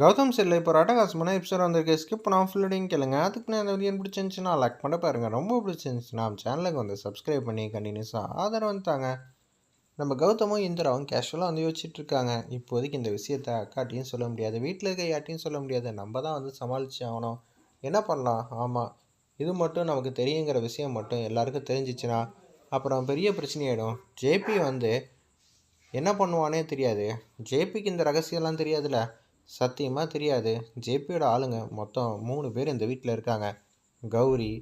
கௌதம் செல்ல இப்போ ராட்டகாசமான எபிசோட் வந்திருக்கு. ஸ்கிப் பண்ணாமல் ஃபுல்லடியும் கேளுங்க. அதுக்கு நான் அந்த வீடியோ பிடிச்சிருந்துச்சுன்னா லைக் பண்ண பாருங்கள் ரொம்ப பிடிச்சிருந்துச்சுன்னா நம்ம சேனலுக்கு வந்து சப்ஸ்கிரைப் பண்ணி கண்டினியூஸாக ஆதரவு வந்துட்டாங்க நம்ம கௌதமும் இந்திராவும் கேஷுவலாக வந்து யோசிச்சுட்டு இருக்காங்க. இப்போதைக்கு இந்த விஷயத்த அக்காட்டியும் சொல்ல முடியாது. வீட்டில் இருக்க யார்ட்டையும் சொல்ல முடியாது. நம்ம தான் வந்து சமாளித்து ஆகணும். என்ன பண்ணலாம்? ஆமாம் இது மட்டும் நமக்கு தெரியுங்கிற விஷயம் மட்டும் எல்லாருக்கும் தெரிஞ்சிச்சுன்னா அப்புறம் பெரிய பிரச்சனையாயிடும். ஜேபி வந்து என்ன பண்ணுவானே தெரியாது. ஜேபிக்கு இந்த ரகசியம்லாம் தெரியாதுல்ல. சத்தியமாக தெரியாது. ஜேபியோட ஆளுங்க மொத்தம் மூணு பேர் இந்த வீட்டில் இருக்காங்க. கௌரி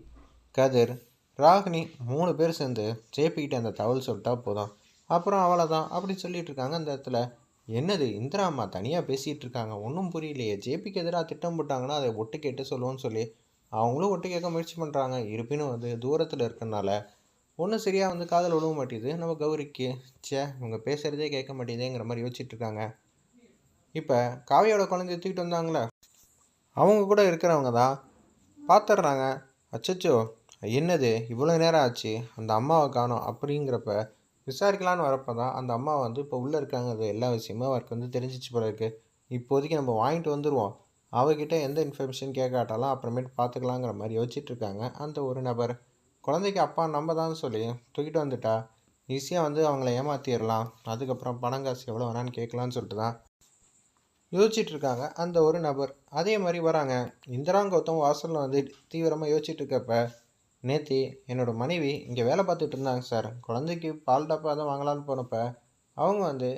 கதிர் ராகினி மூணு பேர் சேர்ந்து ஜேபிக்கிட்ட அந்த தகவல் சொல்லிட்டா போதும். அப்புறம் அவ்வளோதான் அப்படி சொல்லிட்டு இருக்காங்க அந்த இடத்துல. என்னது இந்திரா அம்மா தனியாக பேசிகிட்டு இருக்காங்க. ஒன்றும் புரியலையே. ஜேபிக்கு எதிராக திட்டம் போட்டாங்கன்னா அதை ஒட்டு கேட்டு சொல்லுவோன்னு சொல்லி அவங்களும் ஒட்டு கேட்க முயற்சி பண்ணுறாங்க இருப்பினும் வந்து தூரத்தில் இருக்கனால ஒன்றும் சரியாக வந்து காதல் விழுவ மாட்டேங்குது. நம்ம கௌரிக்கு ச்சே இவங்க பேசுகிறதே கேட்க மாட்டேதேங்கிற மாதிரி யோசிச்சுட்டு இருக்காங்க. இப்போ காவியோட குழந்தைய தூக்கிட்டு வந்தாங்களே அவங்க கூட இருக்கிறவங்க தான் பார்த்துட்றாங்க அச்சச்சோ என்னது இவ்வளோ நேரம் ஆச்சு அந்த அம்மாவை காணும் அப்படிங்கிறப்ப விசாரிக்கலான்னு வரப்போ தான் அந்த அம்மா வந்து இப்போ உள்ளே இருக்காங்கிறது எல்லா விஷயமும் அவருக்கு வந்து தெரிஞ்சிச்சு போல இருக்கு. இப்போதைக்கு நம்ம வாங்கிட்டு வந்துடுவோம் அவகிட்ட எந்த இன்ஃபர்மேஷன் கேட்காட்டாலும் அப்புறமேட்டு பார்த்துக்கலாங்கிற மாதிரி யோசிச்சுட்டு இருக்காங்க அந்த ஒரு நபர். குழந்தைக்கு அப்பா நம்ம தான் சொல்லி தூக்கிட்டு வந்துட்டா. ஈஸியாக வந்து அவங்கள ஏமாற்றிடலாம் அதுக்கப்புறம் பணம் காசு எவ்வளோ வேணான்னு கேட்கலான்னு சொல்லிட்டு தான் யோசிச்சுட்டு இருக்காங்க அந்த ஒரு நபர். அதே மாதிரி வராங்க. இந்திரா கௌதம் வாசலில் வந்து தீவிரமாக யோசிச்சுட்டு இருக்கப்ப நேத்தி என்னோட மனைவி இங்கே வேலை பார்த்துட்டு இருந்தாங்க சார். குழந்தைக்கு பால் டப்பா தான் வாங்கலான்னு போனப்ப அவங்க வந்து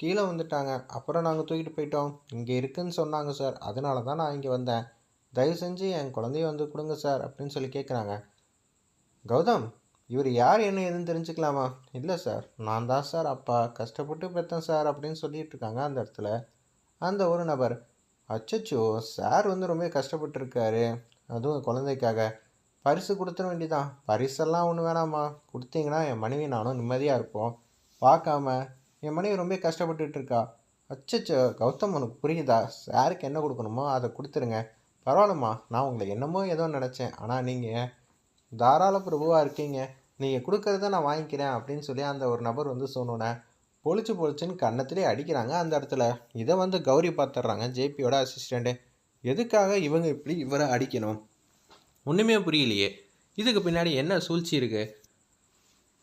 கீழே வந்துட்டாங்க. அப்புறம் நாங்கள் தூக்கிட்டு போயிட்டோம். இங்கே இருக்குதுன்னு சொன்னாங்க சார். அதனால தான் நான் இங்கே வந்தேன். தயவு செஞ்சு என் குழந்தைய வந்து கொடுங்க சார் அப்படின்னு சொல்லி கேட்குறாங்க கௌதம் இவர் யார் என்ன ஏதுன்னு தெரிஞ்சுக்கலாமா? இல்லை சார். நான் தான் சார். அப்பா கஷ்டப்பட்டு பெற்றேன் சார் அப்படின்னு சொல்லிட்டு இருக்காங்க அந்த இடத்துல. அந்த ஒரு நபர் அச்சச்சோ சார் வந்து ரொம்ப கஷ்டப்பட்டுருக்காரு. அதுவும் குழந்தைக்காக. பரிசு கொடுத்துட வேண்டிதான் பரிசெல்லாம் ஒன்றும் வேணாம்மா. கொடுத்தீங்கன்னா என் மனைவி நானும் நிம்மதியாக இருப்போம். பார்க்காம என் மனைவி ரொம்ப கஷ்டப்பட்டுட்டு இருக்கா அச்சச்சோ கௌதம் உனக்கு புரியுதா? சாருக்கு என்ன கொடுக்கணுமோ அதை கொடுத்துருங்க. பரவாயில்லம்மா. நான் உங்களை என்னமோ ஏதோ நினச்சேன். ஆனால் நீங்கள் தாராள பிரபுவாக இருக்கீங்க. நீங்கள் கொடுக்குறத நான் வாங்கிக்கிறேன் அப்படின்னு சொல்லி அந்த ஒரு நபர் வந்து சொன்னோன்னே பொழிச்சு பொழிச்சுன்னு கன்னத்திலே அடிக்கிறாங்க அந்த இடத்துல. இதை வந்து கௌரி பார்த்துட்றாங்க ஜேபியோட அசிஸ்டண்ட்டு எதுக்காக இவங்க இப்படி இவரை அடிக்கணும்? ஒன்றுமே புரியலையே. இதுக்கு பின்னாடி என்ன சூழ்ச்சி இருக்குது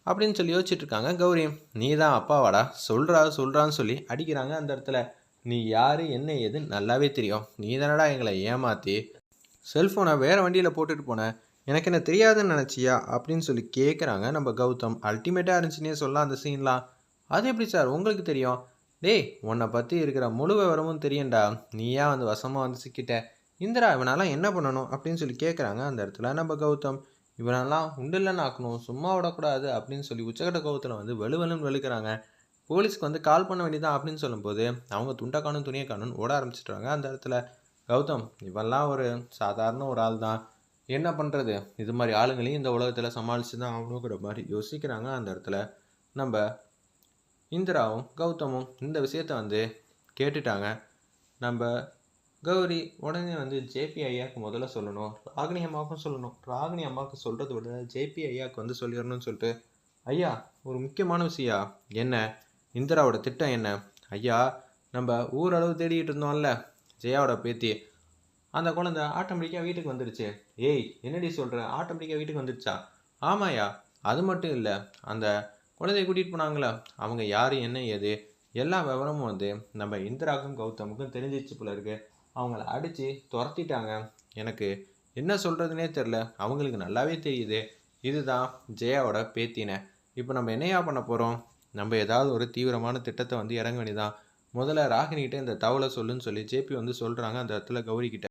அப்படின்னு சொல்லி யோசிச்சுட்ருக்காங்க கௌரி. நீ தான் அப்பாவாடா சொல்கிறா சொல்கிறான்னு சொல்லி அடிக்கிறாங்க அந்த இடத்துல. நீ யார் என்ன எது நல்லாவே தெரியும். நீ தானடா எங்களை ஏமாற்றி செல்ஃபோனை வேறு வண்டியில் போட்டுட்டு போனேன் எனக்கு என்ன தெரியாதுன்னு நினச்சியா? அப்படின்னு சொல்லி கேட்குறாங்க நம்ம கௌதம். அல்டிமேட்டாக இருந்துச்சுன்னே சொல்லலாம் அந்த சீன்லாம் அது எப்படி சார்? உங்களுக்கு தெரியும். டேய் உன்னை பற்றி இருக்கிற முழு விவரமும் தெரியும்டா. நீயா வந்து வசமாக வந்து சிக்கிட்ட. இந்திரா இவனெல்லாம் என்ன பண்ணணும் அப்படின்னு சொல்லி கேட்குறாங்க அந்த இடத்துல நம்ம கௌதம் இவனெல்லாம் உண்டில்லன்னு ஆக்கணும். சும்மா விடக்கூடாது. அப்படின்னு சொல்லி உச்சக்கட்ட கோபத்தில் வந்து வலுவலுன்னு வெளுக்கிறாங்க. போலீஸ்க்கு வந்து கால் பண்ண வேண்டியதான் அப்படின்னு சொல்லும்போது அவங்க துண்டை காணும் துணியை காணும் ஓட ஆரம்பிச்சிட்றாங்க அந்த இடத்துல கௌதம் இவெல்லாம் ஒரு சாதாரண ஒரு ஆள் தான். என்ன பண்ணுறது இது மாதிரி ஆளுங்களையும் இந்த உலகத்தில் சமாளித்து தான் ஆகணுங்கிற மாதிரி யோசிக்கிறாங்க. அந்த இடத்துல நம்ம இந்திராவும் கௌதமும் இந்த விஷயத்த வந்து கேட்டுட்டாங்க. நம்ம கௌரி உடனே வந்து ஜேபி ஐயாவுக்கு முதல்ல சொல்லணும். ராகினி அம்மாவுக்கும் சொல்லணும். ராகினி அம்மாவுக்கு சொல்கிறத விட ஜேபி ஐயாவுக்கு வந்து சொல்லிடணும்னு சொல்லிட்டு ஐயா ஒரு முக்கியமான விஷயம் என்ன? இந்திராவோட திட்டம் என்ன? ஐயா நம்ம ஊரளவு தேடிட்டு இருந்தோம்ல ஜெயாவோட பேத்தி. அந்த குழந்தை ஆட்டோமேட்டிக்காக வீட்டுக்கு வந்துடுச்சு ஏய் என்னடி சொல்கிற ஆட்டோமேட்டிக்காக வீட்டுக்கு வந்துடுச்சா ஆமாயா அது மட்டும் இல்லை அந்த குழந்தைய கூட்டிகிட்டு போனாங்களா? அவங்க யார் என்ன ஏது? எல்லா விவரமும் வந்து நம்ம இந்திராவுக்கும் கௌதமுக்கும் தெரிஞ்சிச்சு போல இருக்கு. அவங்கள அடித்து துரத்திட்டாங்க. எனக்கு என்ன சொல்கிறதுனே தெரில அவங்களுக்கு நல்லாவே தெரியுது. இதுதான் ஜெயாவோட பேத்தினை இப்போ நம்ம என்னையா பண்ண போகிறோம் நம்ம ஏதாவது ஒரு தீவிரமான திட்டத்தை வந்து இறங்க வேண்டியதான் முதல்ல ராகினிகிட்ட இந்த தவளை சொல்லுன்னு சொல்லி ஜேபி வந்து சொல்கிறாங்க அந்த இடத்துல கௌரி கிட்ட